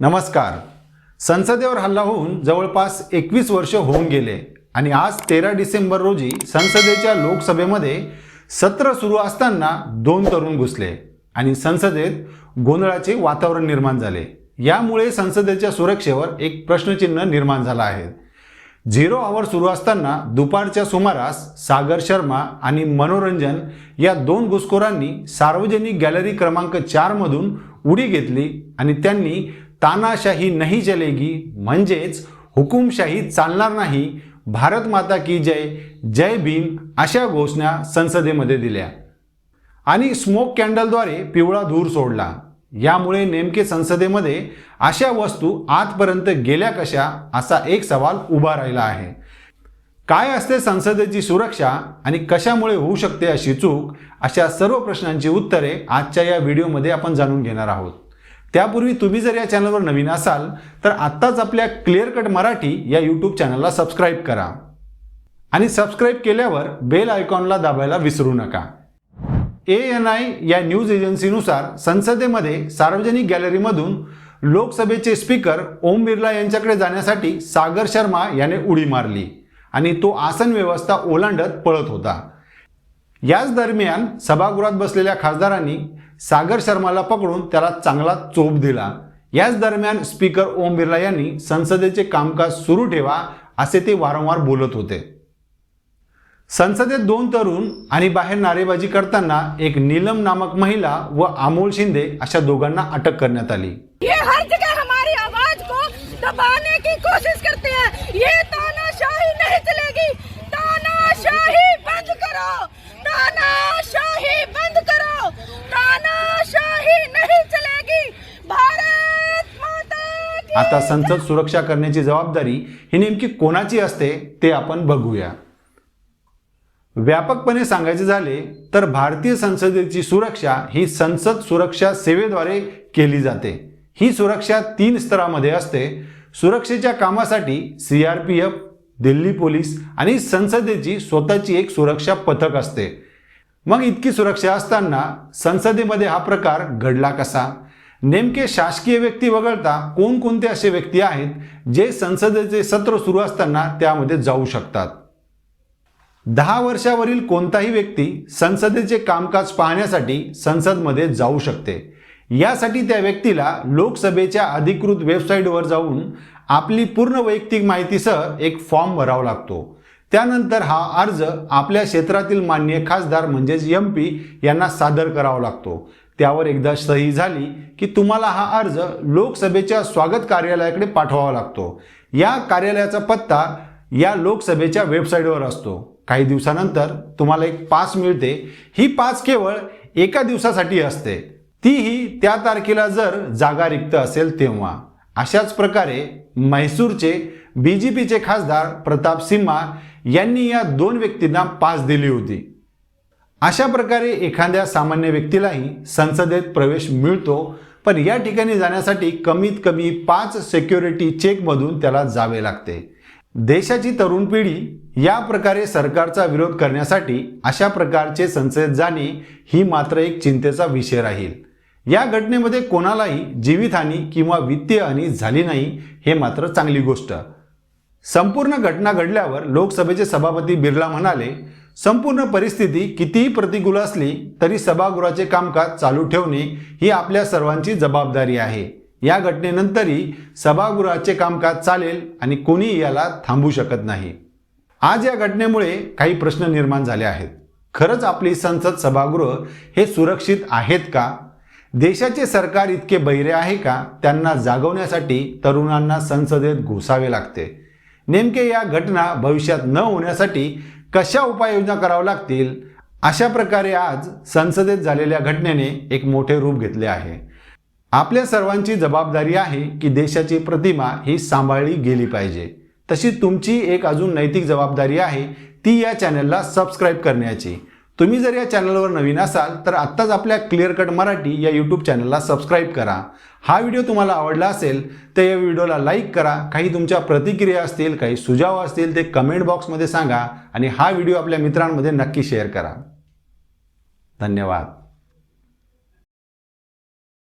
नमस्कार. संसदेवर हल्ला होऊन जवळपास एकवीस वर्ष होऊन गेले आणि आज तेरा डिसेंबर रोजी संसदेच्या लोकसभेमध्ये सत्र सुरू असताना दोन तरुण घुसले आणि संसदेत गोंधळाचे वातावरण निर्माण झाले. यामुळे संसदेच्या सुरक्षेवर एक प्रश्नचिन्ह निर्माण झालं आहे. झिरो आवर सुरू असताना दुपारच्या सुमारास सागर शर्मा आणि मनोरंजन या दोन घुसखोरांनी सार्वजनिक गॅलरी क्रमांक चारमधून उडी घेतली आणि त्यांनी तानाशाही नाही चलेगी म्हणजेच हुकुमशाही चालणार नाही. भारत माता की जय जय भीम अशा घोषणा संसदेमध्ये दिल्या. आणि स्मोक कॅन्डलद्वारे पिवळा धूर सोडला. यामुळे नेमके संसदेमध्ये अशा वस्तू आजपर्यंत गेल्या कशा असा एक सवाल उभा राहिला आहे. काय असते संसदेची सुरक्षा आणि कशामुळे होऊ शकते अशी चूक अशा सर्व प्रश्नांची उत्तरे आजच्या या व्हिडिओमध्ये आपण जाणून घेणार आहोत. त्यापूर्वी तुम्ही जर या चॅनलवर नवीन असाल तर आत्ताच आपल्या क्लिअर कट मराठी या यूट्यूब चॅनलला सबस्क्राईब करा. आणि सबस्क्राईब केल्यावर बेल आयकॉनला दाबायला विसरू नका. ए एन आय या न्यूज एजन्सीनुसार संसदेमध्ये सार्वजनिक गॅलरीमधून लोकसभेचे स्पीकर ओम बिर्ला यांच्याकडे जाण्यासाठी सागर शर्मा याने उडी मारली आणि तो आसन व्यवस्था ओलांडत पळत होता. याच दरम्यान सभागृहात बसलेल्या खासदारांनी सागर शर्माला पकडून त्याला चांगला चोप दिला. याच दरम्यान स्पीकर ओम बिर्ला यांनी संसदेचे कामकाज सुरू ठेवा असे ते वारंवार बोलत होते. संसदेत दोन तरुण आणि बाहेर नारेबाजी करताना एक नीलम नामक महिला व अमोल शिंदे अशा दोघांना अटक करण्यात आली. ये हर जगह हमारी आवाज को दबाने की कोशिश करते हैं। ये तानाशाही नहीं चलेगी। तानाशाही बंद करो। तानाशाही बंद करो तानाशाही नहीं चलेगी भारत माता की आता संसद सुरक्षा करण्याची जबाबदारी ही नेमकी कोणाची असते ते आपण बघूया। व्यापकपणे सांगायचे झाले तर भारतीय संसदेची सुरक्षा ही संसद सुरक्षा सेवेद्वारे केली जाते। ही सुरक्षा तीन स्तरामध्ये असते। सुरक्षेच्या कामासाठी C R P F Delhi police आणि संसदेची स्वतःची एक सुरक्षा पथक असते। मग इतकी सुरक्षा असताना संसदेमध्ये हा प्रकार घडला कसा? नेमके शासकीय व्यक्ती वगळता कोणकोणते असे व्यक्ती आहेत जे संसदेचे सत्र सुरू असताना त्यामध्ये जाऊ शकतात? दहा वर्षावरील कोणताही व्यक्ती संसदेचे कामकाज पाहण्यासाठी संसदमध्ये जाऊ शकते. यासाठी त्या व्यक्तीला लोकसभेच्या अधिकृत वेबसाईटवर जाऊन आपली पूर्ण वैयक्तिक माहितीसह एक फॉर्म भरावा लागतो. त्यानंतर हा अर्ज आपल्या क्षेत्रातील मान्य खासदार म्हणजेच एम पी यांना सादर करावा लागतो. त्यावर एकदा सही झाली की तुम्हाला हा अर्ज लोकसभेच्या स्वागत कार्यालयाकडे पाठवावा लागतो. या कार्यालयाचा पत्ता या लोकसभेच्या वेबसाईटवर असतो. काही दिवसानंतर तुम्हाला एक पास मिळते. ही पास केवळ एका दिवसासाठी असते. तीही त्या तारखेला जर जागा रिक्त असेल तेव्हा. अशाच प्रकारे म्हैसूरचे बी जे पीचे खासदार प्रताप सिम्हा यांनी या दोन व्यक्तींना पास दिली होती. अशा प्रकारे एखाद्या सामान्य व्यक्तीलाही संसदेत प्रवेश मिळतो पण या ठिकाणी जाण्यासाठी कमीत कमी पाच सिक्युरिटी चेकमधून त्याला जावे लागते. देशाची तरुण पिढी या प्रकारे सरकारचा विरोध करण्यासाठी अशा प्रकारचे संसदेत जाणे ही मात्र एक चिंतेचा विषय राहील. या घटनेमध्ये कोणालाही जीवितहानी किंवा वित्तीय हानी झाली नाही हे मात्र चांगली गोष्ट. संपूर्ण घटना घडल्यावर लोकसभेचे सभापती बिर्ला म्हणाले संपूर्ण परिस्थिती कितीही प्रतिकूल असली तरी सभागृहाचे कामकाज चालू ठेवणे ही आपल्या सर्वांची जबाबदारी आहे. या घटनेनंतरही सभागृहाचे कामकाज चालेल आणि कोणीही याला थांबू शकत नाही. आज या घटनेमुळे काही प्रश्न निर्माण झाले आहेत. खरंच आपली संसद सभागृह हे सुरक्षित आहेत का? देशाचे सरकार इतके बहिरे आहे का? त्यांना जागवण्यासाठी तरुणांना संसदेत घुसावे लागते. नेमके या घटना भविष्यात न होण्यासाठी कशा उपाययोजना कराव्या लागतील अशा प्रकारे आज संसदेत झालेल्या घटनेने एक मोठे रूप घेतले आहे. आपल्या सर्वांची जबाबदारी आहे की देशाची प्रतिमा ही सांभाळली गेली पाहिजे. तशी तुमची एक अजून नैतिक जबाबदारी आहे ती या चॅनलला सबस्क्राईब करण्याची. तुम्ही जर या चॅनलवर नवीन असाल तर आत्ताच आपल्या क्लिअर कट मराठी या यूट्यूब चॅनलला सबस्क्राईब करा. हा व्हिडिओ तुम्हाला आवडला असेल तर या व्हिडिओला लाईक करा. काही तुमच्या प्रतिक्रिया असतील काही सुझाव असतील ते कमेंट बॉक्समध्ये सांगा आणि हा व्हिडिओ आपल्या मित्रांमध्ये नक्की शेअर करा. धन्यवाद.